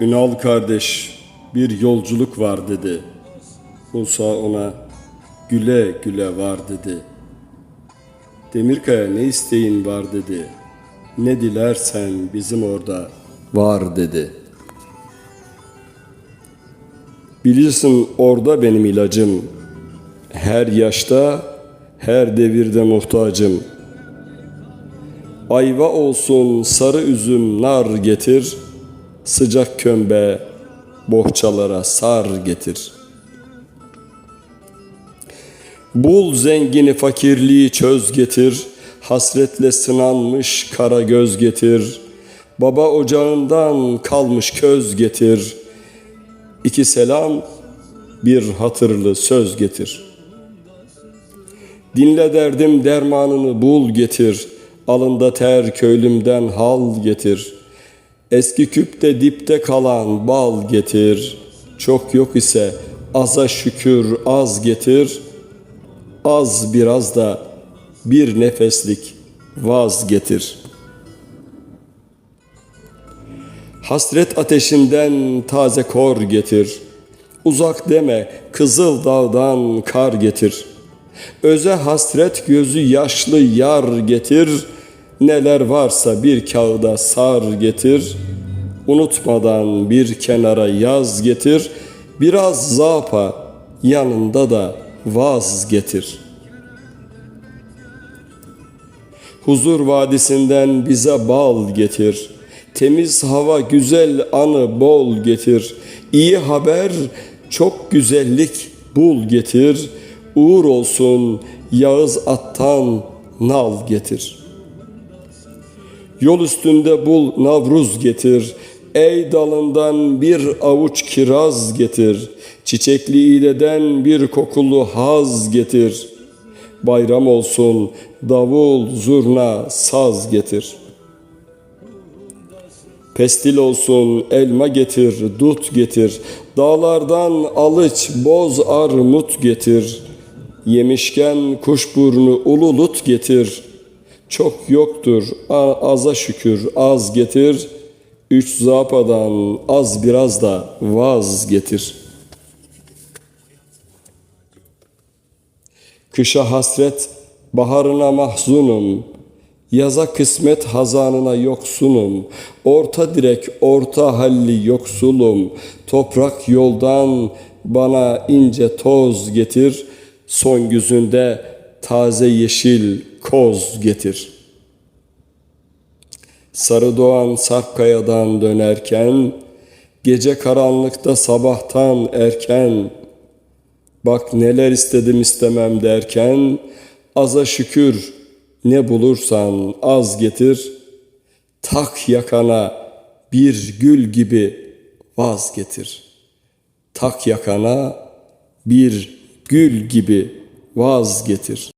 Ünal kardeş bir yolculuk var dedi. Musa ona güle güle var dedi. Demirkaya ne isteğin var dedi. Ne dilersen bizim orada var dedi. Bilirsin orada benim ilacım. Her yaşta, her devirde muhtacım. Ayva olsun sarı üzüm nar getir. Sıcak kömbe bohçalara sar getir. Bul zengini fakirliği çöz getir. Hasretle sınanmış kara göz getir. Baba ocağından kalmış köz getir. İki selam bir hatırlı söz getir. Dinle derdim dermanını bul getir. Alında ter köylümden hal getir. Eski küpte dipte kalan bal getir. Çok yok ise aza şükür az getir. Az biraz da bir nefeslik vaz getir. Hasret ateşinden taze kor getir. Uzak deme kızıl dağdan kar getir. Öze hasret gözü yaşlı yar getir. Neler varsa bir kağıda sar getir. Unutmadan bir kenara yaz getir. Biraz zapa yanında da vaz getir. Huzur vadisinden bize bal getir. Temiz hava güzel anı bol getir. İyi haber çok güzellik bul getir. Uğur olsun Yağız attan nal getir. Yol üstünde bul navruz getir. Ey dalından bir avuç kiraz getir. Çiçekli iğdeden bir kokulu haz getir. Bayram olsun davul, zurna, saz getir. Pestil olsun elma getir, dut getir. Dağlardan alıç, boz armut getir. Yemişken kuşburnu ululut getir. Çok yoktur, aza şükür az getir. Üç zapadan az biraz da vaz getir. Kışa hasret, baharına mahzunum. Yaza kısmet hazanına yoksunum. Orta direk, orta halli yoksulum. Toprak yoldan bana ince toz getir. Son güzünde taze yeşil koz getir. Sarı doğan Sarpkaya'dan dönerken, gece karanlıkta sabahtan erken, Bak neler istedim istemem derken aza şükür ne bulursan az getir. Tak yakana bir gül gibi vazgetir. Tak yakana bir gül gibi vazgetir.